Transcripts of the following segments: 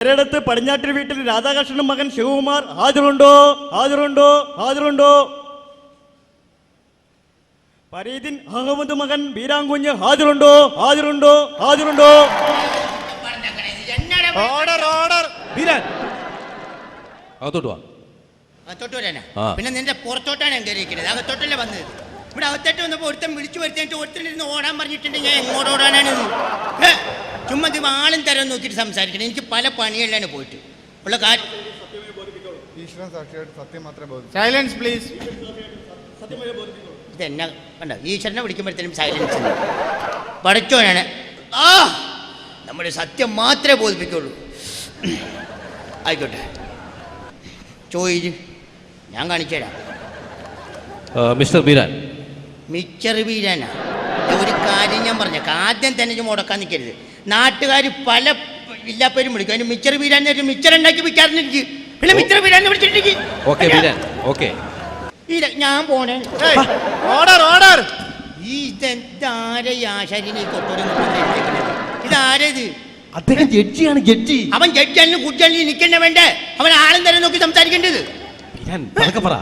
ഒരിടത്ത് പടിഞ്ഞാട്ടിൽ വീട്ടിൽ രാധാകൃഷ്ണൻ മകൻ ശിവകുമാർ ഹാജറുണ്ടോ ഹാജറുണ്ടോ ഹാജറുണ്ടോ പരീതിൻ അഹമ്മദ് മകൻ ബീരാങ്കുഞ്ഞ് ഹാജറുണ്ടോ ഹാജറുണ്ടോ ഹാജറുണ്ടോ ഓർഡർ ഓർഡർ അകത്തോട്ട് വാ. പിന്നെ നിന്റെ പുറത്തോട്ടാണ് ഞാൻ കയറിയിരിക്കുന്നത് അകത്തോട്ടല്ലേ വന്നത്? ഇവിടെ അകത്തോട്ട് വന്നപ്പോൾ ഒരുത്തൻ വിളിച്ചു വരുത്തിയിട്ട് ഒരുത്തനിരുന്ന് ഓടാൻ പറഞ്ഞിട്ടുണ്ട്. ഞാൻ എങ്ങോട്ട് ഓടാനാണ് ചുമ്മാ ഇത് ആളും തരം നോക്കിയിട്ട് സംസാരിക്കണം. എനിക്ക് പല പണികളിലാണ് പോയിട്ട്. ഉള്ള കാര്യം സൈലൻസ് പ്ലീസ് ഇതെന്നാ കണ്ട? ഈശ്വരനെ വിളിക്കുമ്പോഴത്തേനും സൈലൻസ് പഠിച്ചോനാണ് ആ! നമ്മുടെ സത്യം മാത്രമേ ബോധിപ്പിക്കുള്ളൂ. ആയിക്കോട്ടെ. ചോദിച്ച് ഞാൻ കാണിച്ചു തരാം മിസ്റ്റർ ബീരാൻ. മിച്ചർ വീരാനാ ദേ ഒരു കാര്യം ഞാൻ പറഞ്ഞേക്കാം. ആദ്യം തന്നെ ഇത് മുടക്കാൻ നിൽക്കരുത് നാട്ടുകാർ പല ഇല്ലാപ്പേരും വിളിക്കും. അതിന് മിച്ചർ ബിരിയാണി മിച്ചർ ഉണ്ടാക്കി വിൽക്കാറുണ്ട് പിന്നെ മിച്ചർ ബിരിയാണി വിളിച്ചിട്ടുണ്ടെങ്കിൽ ഇല്ല വീരാൻ ഓക്കെ. ഞാൻ പോണേ. Order order. ഈ ഇതെന്താരെ ആശാരിനെ കൊട്ടോടെ അദ്ദേഹം ജഡ്ജിയാണ് ജഡ്ജി. അവൻ ജഡ്ജാലിനും കുറ്റാലിനും നിൽക്കണ്ട വേണ്ടേ? അവൻ ആളും തരം നോക്കി സംസാരിക്കേണ്ടത്. പറ.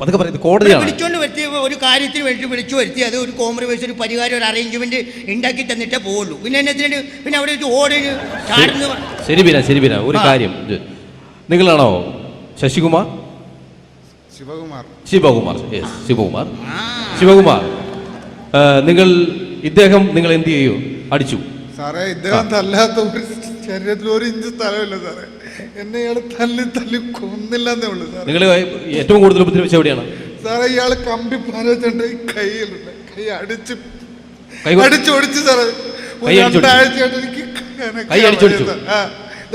പതുക്കെ പറയുന്നത് ഇത് കോടതിയാണ്. വിളിച്ചോണ്ട് വരുത്തി ഒരു കാര്യത്തിന് വേണ്ടി വിളിച്ചു വരുത്തി അത് ഒരു കോംപ്രമൈസ് ഒരു പരിഹാരം ഒരു അറേഞ്ച്മെന്റ് ഉണ്ടാക്കി തന്നിട്ടേ പോവുള്ളൂ. പിന്നെ എന്നത്തിന് പിന്നെ അവിടെ ഓടിന് ചാടുന്നു ശരി ബിന ശരി ബിന ഒരു കാര്യം നിങ്ങളാണോ ശശികുമാർ? ശിവകുമാർ. ശിവകുമാർ ശിവകുമാർ. ശിവകുമാർ നിങ്ങൾ ഇദ്ദേഹം നിങ്ങൾ എന്ത് ചെയ്യൂ? അടിച്ചു. സാറേ ഇദ്ദേഹം തല്ലാത്ത ഒരു ശരീരത്തിൽ ഒരു ഇഞ്ച് സ്ഥലമില്ല സാറേ. എന്നെ ഇയാൾ തല്ലി തല്ലി കൊന്നില്ലെന്നേ ഉള്ളൂ നിങ്ങൾ ഏറ്റവും കൂടുതൽ ഉപദ്രവിച്ച എവിടെയാണ്? സാറേ ഇയാൾ കമ്പി പാലത്തിന്റെ കൈയിലുണ്ട് കൈ അടിച്ച് കൈ ഓടിച്ചു സാറേ. രണ്ടാഴ്ചയായിട്ട് എനിക്ക് കൈ അടിച്ചൊടിച്ചു.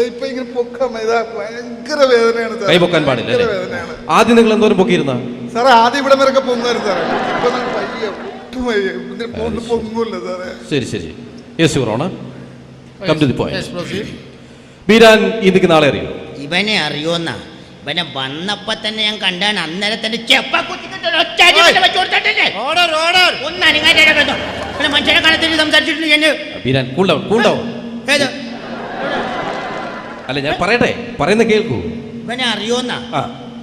ഇപ്പൊ ഇങ്ങനെ പൊക്കാൻ ഭയങ്കര വേദനയാണ് സാർ കൈ പൊക്കാൻ പാടില്ല അല്ലേ? ആദ്യം നിങ്ങൾ എന്തോരം പൊക്കിയിരുന്ന? സാറേ ആദ്യം ഇവിടെ വരെയൊക്കെ പൊങ്ങായിരുന്നു സാറേ. ഇപ്പൊ ഒട്ടും പൊങ്ങൂല്ല സാറേ. ശരി. ശരി. Yes your honour. Come to the point Beeran ഇതിക്ക് നാളെ അറിയോ? ഇവനെ അറിയോന്നാ. ഇവനെ വന്നപ്പോ തന്നെ ഞാൻ കണ്ടാണ്. അന്നേരം തന്നെ ചെപ്പ ഒന്ന്. പിന്നെ മനുഷ്യനെ കാണത്തിൽ സംസാരിച്ചിട്ടുണ്ട് ഞാൻ. Beeran cool down cool down ഏത്? അല്ല ഞാൻ പറയട്ടെ. പറയുന്ന കേൾക്കൂ. ഇവനെ അറിയോന്നാ. ആ.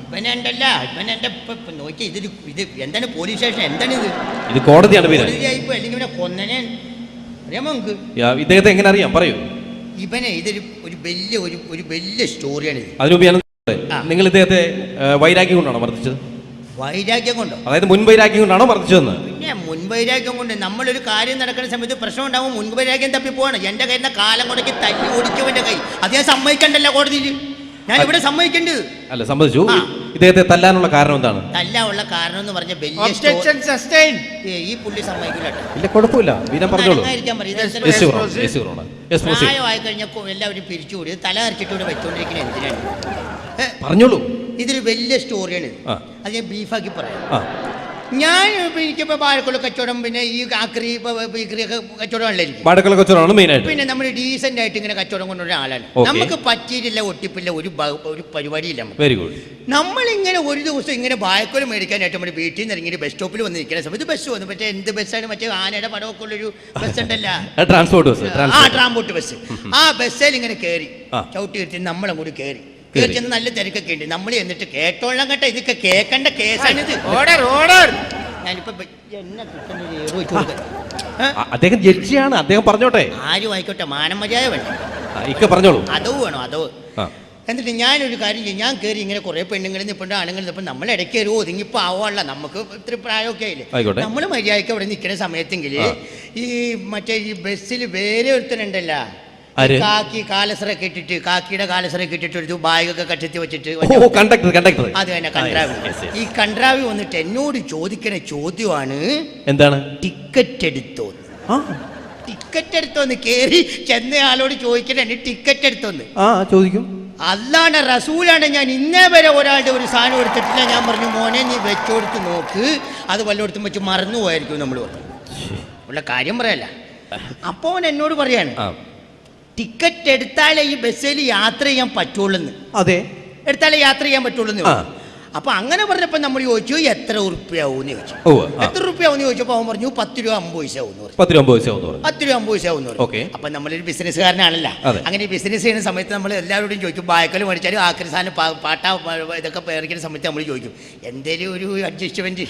ഇവനെ ഉണ്ടല്ല. ഇവനെ എന്റെ നോക്കി. ഇത് ഇത് എന്താണ് പോലീസ് സ്റ്റേഷൻ എന്താണ് ഇത്? ഇത് കോടതിയാണ് അല്ലെങ്കിൽ ഇവനെ കൊന്നനെ. അറിയാമോ നമുക്ക് യാ, ഇദ്ദേഹത്തെ എങ്ങനെ അറിയാം? പറയൂ. ഇവനെ ഇതൊരു ഒരു വലിയ ഒരു ഒരു വലിയ സ്റ്റോറിയാണ് ഇത്. അതിനുമുമ്പ് ഞാൻ നിങ്ങൾ ഇദ്ദേഹത്തെ വൈരാഗ്യം കൊണ്ടാണോ മർദ്ദിച്ചത്? വൈരാഗ്യം കൊണ്ടോ? അതായത് മുൻവൈരാഗ്യം കൊണ്ടാണോ മർദ്ദിച്ചതെന്ന്? പിന്നെ മുൻവൈരാഗ്യം കൊണ്ട് നമ്മളൊരു കാര്യം നടക്കുന്ന സമയത്ത് പ്രശ്നം ഉണ്ടാവും മുൻവൈരാഗ്യം തപ്പി പോവാണ് എന്റെ കയ്യിൽ നിന്ന് കാലം കൊടക്കി തല്ലി ഓടിക്കും എന്റെ കൈ അത് ഞാൻ സമ്മതിക്കണ്ടല്ലോ കോടതിയിൽ. ഞാൻ ഇവിടെ സമ്മതിക്കേണ്ടത് അല്ല സമ്മതിച്ചു. ഇദ്ദേഹത്തെ തല്ലാനുള്ള കാരണം എന്താണ്? തല്ലാനുള്ള കാരണം എന്ന് പറഞ്ഞ വലിയ ഒബ്ജെക്ഷൻ സസ്റ്റൈൻ സ്റ്റോ- ഏ, ഈ പുള്ളി സമ്മതിക്കില്ല കേട്ടോ. ഇല്ല കുഴപ്പമില്ല. വീരാൻ പറഞ്ഞോളൂ അനങ്ങാതിരിക്കാൻ പറയും. ഇത് എത്ര yes your yes your honour yes proceed പ്രായമായി കഴിഞ്ഞപ്പോൾ എല്ലാവരും പിരിച്ചുകൂടി. ഇത് തല അരച്ചിട്ട് ഇവിടെ വെച്ചോണ്ടിരിക്കുന്നത് എന്തിനാണ്? ഏ, പറഞ്ഞോളൂ. ഇതൊരു വലിയ സ്റ്റോറിയാണ്. ഇത്. ആ. അത് ഞാൻ ബീഫാക്കി പറയാം. ആ. ഞാൻ ഇപ്പൊ എനിക്കിപ്പോ പാലക്കുള്ള കച്ചവടം പിന്നെ ഈ ആക്രി ബീക്രി ഒക്കെ കച്ചവടമല്ലേ എനിക്ക് പാടക്കള കൊച്ചനാണ് മെയിൻ ആയിട്ട്. പിന്നെ നമ്മൾ ഡീസന്റ് ആയിട്ട് ഇങ്ങനെ കച്ചവടം കൊണ്ടുവരുന്ന ആളാണ്. നമുക്ക് പറ്റിയിട്ടില്ല ഒട്ടിപ്പില്ല ഒരു ഒരു പരിപാടിയില്ല നമ്മൾ വെരി ഗുഡ് നമ്മളിങ്ങനെ ഒരു ദിവസം ഇങ്ങനെ വാഴക്കുല മേടിക്കാനായിട്ട് നമ്മുടെ വീട്ടിൽ നിന്ന് ഇറങ്ങി ബസ് സ്റ്റോപ്പിൽ വന്ന് നിൽക്കുന്ന സമയത്ത് ബസ് വന്നു. പക്ഷേ എന്ത് ബസ്സാണ് മറ്റേ ആനയുടെ പടമൊക്കെ ഉള്ളൊരു ബസ് ഉണ്ടല്ല. ട്രാൻസ്പോർട്ട് ബസ് ആ ട്രാൻസ്പോർട്ട് ബസ് ആ ബസ്സിൽ ഇങ്ങനെ കയറി. ചവിട്ടി കയറ്റി നമ്മളും കൂടി. കയറി ചെന്ന് നല്ല തിരക്കൊക്കെ ഉണ്ട്. നമ്മൾ എന്നിട്ട് കേട്ടോളാം കേട്ടോ. ഇതൊക്കെ കേൾക്കേണ്ട കേസാണിത് ഓർഡർ ഓർഡർ ഞാനിപ്പോ എന്നെ? അദ്ദേഹം ജഡ്ജിയാണ്. അദ്ദേഹം പറഞ്ഞോട്ടെ. ആരും ആയിക്കോട്ടെ മാനം മര്യാദ വേണ്ട? ഇക്ക പറഞ്ഞോളൂ. അതോ വേണോ? അതോ? എന്നിട്ട് ഞാനൊരു കാര്യം ചെയ്യും. ഞാൻ കയറി ഇങ്ങനെ കുറേ പെണ്ണുങ്ങളിൽ നിൽപ്പുണ്ട് ആണുങ്ങൾ നിൽപ്പം നമ്മൾ ഇടയ്ക്ക് ഒരു പാവമല്ല നമുക്ക് ഇത്ര പ്രായമൊക്കെ ആയില്ലേ? നമ്മൾ മര്യാദയ്ക്ക് അവിടെ നിൽക്കുന്ന സമയത്തെങ്കിൽ ഈ മറ്റേ ഈ ബസ്സിൽ വേറെ ഒരുത്തനുണ്ടല്ലോ? കാക്കി കാലസറ കെട്ടിട്ട് കാക്കിയുടെ കാലസറ കെട്ടിട്ട് ഒരു ബാഗൊക്കെ കണ്ടെത്തി വെച്ചിട്ട് കണ്ടക്ടർ കണ്ടക്ടർ അത് തന്നെ കണ്ട്രാവി ഈ കണ്ട്രാവി വന്നിട്ട് എന്നോട് ചോദിക്കണ ചോദ്യമാണ് എന്താണ്? ടിക്കറ്റ് എടുത്തോ ടിക്കറ്റ് എടുത്തോന്ന് കേറി ചെന്ന ആളോട് ചോദിക്കണേ ടിക്കറ്റ് എടുത്തോന്ന്. ആ ചോദിക്കും. അല്ലാണ്ട് റസൂലാണ് ഞാൻ ഇന്നേ വരെ ഒരാളുടെ ഒരു സാധനം എടുത്തിട്ടില്ല. ഞാൻ പറഞ്ഞു മോനെ നീ വെച്ചോടുത്ത് നോക്ക്. അത് വല്ലയിടത്തും വെച്ച് മറന്നു പോയായിരിക്കും നമ്മൾ പറഞ്ഞു ഉള്ള കാര്യം പറയല്ല. അപ്പോൾ എന്നോട് പറയാണ് ടിക്കറ്റ് എടുത്താലേ ഈ ബസ്സിൽ യാത്ര ചെയ്യാൻ പറ്റുള്ളൂ അതെ. എടുത്താലേ യാത്ര ചെയ്യാൻ പറ്റുള്ളൂ. അപ്പൊ അങ്ങനെ പറഞ്ഞപ്പോ നമ്മൾ ചോദിച്ചു എത്ര ഉറുപ്പ്യാവൂന്ന് ചോദിച്ചു. എത്ര ഉറുപ്പ്യാവൂന്ന് ചോദിച്ചപ്പോ അവൻ പറഞ്ഞു പത്ത് രൂപ അമ്പത് പൈസ ആവും പത്ത് രൂപ അമ്പത് പൈസ പത്ത് രൂപ അമ്പത് പൈസ ആവും അപ്പൊ നമ്മളൊരു ബിസിനസ്സുകാരനാണല്ല. അങ്ങനെ ബിസിനസ് ചെയ്യുന്ന സമയത്ത് നമ്മൾ എല്ലാവരോടും ചോദിക്കും ബായക്കൽ മേടിച്ചാലും ആക്രി സാധനം പാട്ട ഇതൊക്കെ പേറിക്കുന്ന സമയത്ത് നമ്മൾ ചോദിക്കും എന്തേലും ഒരു അഡ്ജസ്റ്റ്മെന്റ്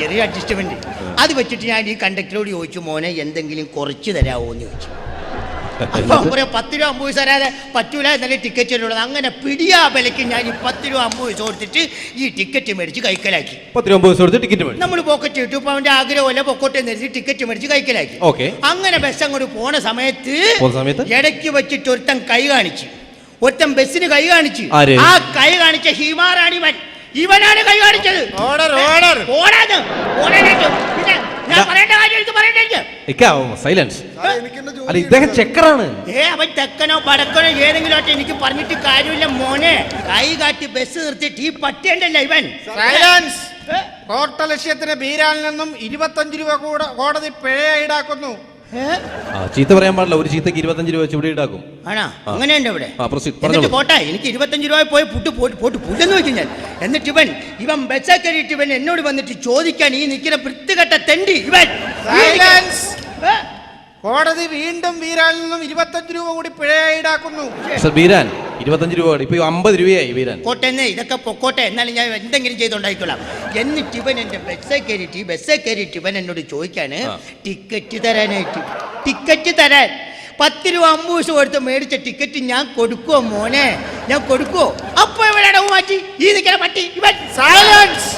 ചെറിയ അഡ്ജസ്റ്റ്മെന്റ് അത് വെച്ചിട്ട് ഞാൻ ഈ കണ്ടക്ടറോട് ചോദിച്ചു മോനെ എന്തെങ്കിലും കുറച്ച് തരാമോ എന്ന് ചോദിച്ചു. പറയാ പത്ത് രൂപ അമ്പത് പൈസ തരാതെ പറ്റൂല എന്നല്ലേ ടിക്കറ്റ് ഉള്ളത് അങ്ങനെ പിടിയാ വിലയ്ക്ക് ഞാൻ ഈ പത്ത് രൂപ അമ്പത് പൈസ കൊടുത്തിട്ട് ഈ ടിക്കറ്റ് മേടിച്ച് കൈക്കലാക്കി. പത്ത് രൂപ അമ്പത് പൈസ കൊടുത്ത് ടിക്കറ്റ് മേടിച്ചു. നമ്മൾ പോക്കറ്റ് ഇട്ടു ഇപ്പൊ അവന്റെ ആഗ്രഹമല്ല പൊക്കോട്ടെ നിർത്തി ടിക്കറ്റ് മേടിച്ച് കൈക്കലാക്കി. ഓക്കെ അങ്ങനെ ബസ് അങ്ങോട്ട് പോണ സമയത്ത് പോണ സമയത്ത്? ഇടയ്ക്ക് വെച്ചിട്ട് ഒരുത്തൻ കൈ കാണിച്ചു. ഒരുത്തൻ ബസ്സിന് കൈ കാണിച്ചു. ആ കൈ കാണിച്ച ഹിമാറാണിവൻ. ഇവനാണ് കൈ കാണിച്ചത്. ഓർഡർ ഓർഡർ ഓടാന്ന് ഓടാനായിട്ട് പിന്നെ ഞാൻ ഇതാ. പറയേണ്ട കാര്യം എനിക്ക് പറയണ്ടേ എനിക്ക്? ഇക്ക സൈലൻസ് അല്ല ജോലി ഇദ്ദേഹം ചെക്കറാണ്. ഏ അവൻ തെക്കനോ ഏതെങ്കിലും എനിക്ക് പറഞ്ഞിട്ട് കാര്യമില്ല മോനെ. കൈ കാട്ടി ബസ് നിർത്തിയിട്ട് ഈ പറ്റേണ്ടല്ല ഇവൻ. സൈലൻസ് ഏ? കോട്ട ലക്ഷ്യത്തിന് ബീരാനിൽ നിന്നും ഇരുപത്തഞ്ച് രൂപ കൂടെ കോടതി പിഴ ഈടാക്കുന്നു? ആ ചീത്ത പറയാൻ പാടില്ല. ഒരു ചീത്തക്ക് ഇരുപത്തഞ്ച് രൂപ വെച്ച് ഇവിടെ ഈടാക്കും ആണോ അങ്ങനെയുണ്ട് ഇവിടെ. ആ, proceed. എന്നിട്ട് പറഞ്ഞോളൂ. പോട്ടെ എനിക്ക് ഇരുപത്തഞ്ച് രൂപ പോയി പുട്ട് പോട്ട് പോട്ട് പുല്ലെന്ന് വെച്ചു ഞാൻ എന്നിട്ട് ഇവൻ ഇവൻ ബസ്സേ കയറിയിട്ട് ഇവൻ എന്നോട് വന്നിട്ട് ചോദിക്കാൻ ഈ നിൽക്കുന്ന വൃത്തികെട്ട തെണ്ടി ഇവൻ. ഈ നിൽക്കുന്ന- ഏ? കോടതി വീണ്ടും വീരാനിൽ നിന്നും ഇരുപത്തഞ്ച് രൂപ കൂടി പിഴയായി ഈടാക്കുന്നു. സർ ബീരാൻ ഇരുപത്തഞ്ച് രൂപ ഇപ്പൊ അമ്പത് രൂപയായി ബീരാൻ പോട്ടെന്നേ ഇതൊക്കെ പൊക്കോട്ടെ. എന്നാലും ഞാൻ എന്തെങ്കിലും ചെയ്തുണ്ടായിക്കൊള്ളാം എന്നിട്ട് ഇവൻ എന്റെ ബസ്സേ കയറിയിട്ട് ഈ ബസ്സേ കയറിയിട്ട് ഇവൻ എന്നോട് ചോദിക്കാണ് ടിക്കറ്റ് തരാനായിട്ട്. ടിക്കറ്റ് തരാൻ. പത്ത് രൂപ അമ്പത് ദിവസം കൊടുത്ത് മേടിച്ച ടിക്കറ്റ് ഞാൻ കൊടുക്കുമോ മോനെ? ഞാൻ കൊടുക്കുമോ അപ്പൊ ഇവൻ മാറ്റി. ഈ നിൽക്കുന്ന പട്ടി ഇവൻ. സൈലൻസ്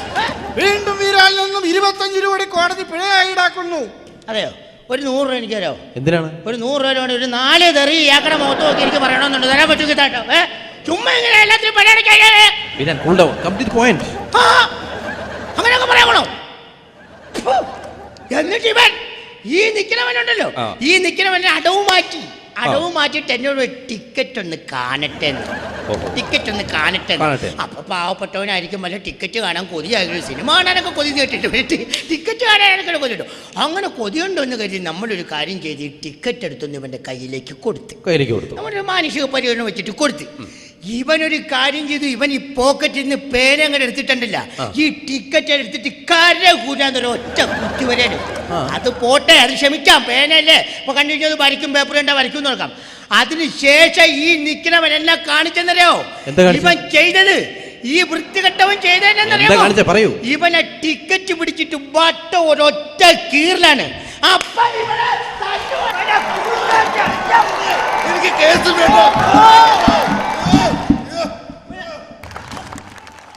വീണ്ടും വീരാനിൽ നിന്നും ഇരുപത്തഞ്ച് രൂപ കൂടി കോടതി പിഴയായി ഈടാക്കുന്നു. അതെയോ? ഒരു നൂറ് രൂപ എനിക്ക് തരാമോ എന്തിനാണ്? ഒരു നൂറ് രൂപ വേണ്ടി ഒരു നാല് തെറി ഇയാക്കടെ മുഖത്ത് നോക്കി എനിക്ക് പറയണമെന്നുണ്ട്. തരാൻ പറ്റുമെങ്കിൽ താട്ടോ ഏ? ചുമ്മാ ഇങ്ങനെ എല്ലാത്തിനും കൂൾ ഡൗൺ കംപ്ലീറ്റ് പോയിന്റ് അങ്ങനെയൊക്കെ പറയാമോ എന്നിട്ട് ഇവൻ ഈ നിൽക്കണവനുണ്ടല്ലോ ആ. ഈ നിൽക്കണവനെ അടവ് മാറ്റി. അടവ് മാറ്റിയിട്ട് എന്നോട് ടിക്കറ്റ് ഒന്ന് കാണട്ടെ എന്ന്. ടിക്കറ്റ് ഒന്ന് കാണട്ടെ എന്ന്. അപ്പൊ പാവപ്പെട്ടവനായിരിക്കും വല്ല ടിക്കറ്റ് കാണാൻ കൊതിയായിരുന്നു സിനിമ കാണാനൊക്കെ കൊതി കേട്ടിട്ട് ടിക്കറ്റ് കാണാനൊക്കെ കൊതി കിട്ടും. അങ്ങനെ കൊതിയുണ്ടോന്ന് കരുതി നമ്മളൊരു കാര്യം ചെയ്ത് ടിക്കറ്റ് എടുത്തൊന്ന് ഇവന്റെ കയ്യിലേക്ക് കൊടുത്ത്. കയ്യിലേക്ക് കൊടുത്തു. നമ്മളൊരു മാനുഷിക പരിഗണന വെച്ചിട്ട് കൊടുത്ത്. ഇവനൊരു കാര്യം ചെയ്തു ഇവൻ ഈ പോക്കറ്റിൽ നിന്ന് പേന അങ്ങനെ എടുത്തിട്ടുണ്ടല്ല. ഈ ടിക്കറ്റ് എടുത്തിട്ട് കര കൂരാന്നൊരു ഒറ്റ കുത്തി വരെ അത് പോട്ടെ അത് ക്ഷമിക്കാം പേനല്ലേ ഇപ്പൊ കണ്ടു കഴിഞ്ഞാൽ വരയ്ക്കും പേപ്പർ കണ്ടാൽ വരയ്ക്കും നോക്കാം. അതിനുശേഷം ഈ നിൽക്കുന്നവനെല്ലാം കാണിച്ചെന്നറിയോ? എന്താ ഇവൻ ചെയ്തത്. ഈ വൃത്തികെട്ടവൻ ചെയ്തതെന്നറിയോ പറയൂ. ഇവനെ ടിക്കറ്റ് പിടിച്ചിട്ട് വട്ട ഒരൊറ്റ കീറിലാണ്. അപ്പൊ ഇവനെ കേസ് വേണ്ട!